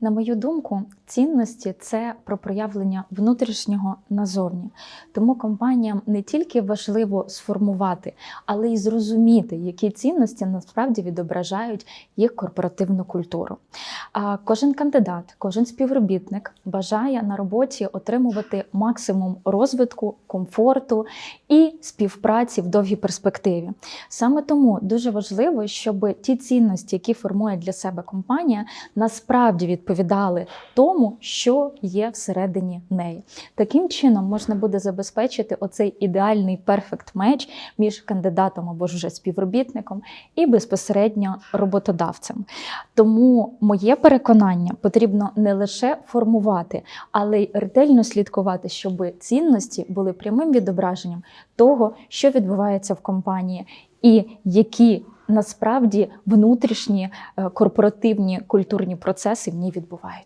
На мою думку, цінності це про проявлення внутрішнього назовні. Тому компаніям не тільки важливо сформувати, але й зрозуміти, які цінності насправді відображають їх корпоративну культуру. Кожен кандидат, кожен співробітник бажає на роботі отримувати максимум розвитку, комфорту і співпраці в довгій перспективі. Саме тому дуже важливо, щоб ті цінності, які формує для себе компанія, насправді відповідали тому, що є всередині неї. Таким чином можна буде забезпечити оцей ідеальний перфект меч між кандидатом або ж вже співробітником і безпосередньо роботодавцем. Тому моє переконання потрібно не лише формувати, але й ретельно слідкувати, щоб цінності були прямим відображенням того, що відбувається в компанії, і які насправді внутрішні е, корпоративні культурні процеси в ній відбуваються.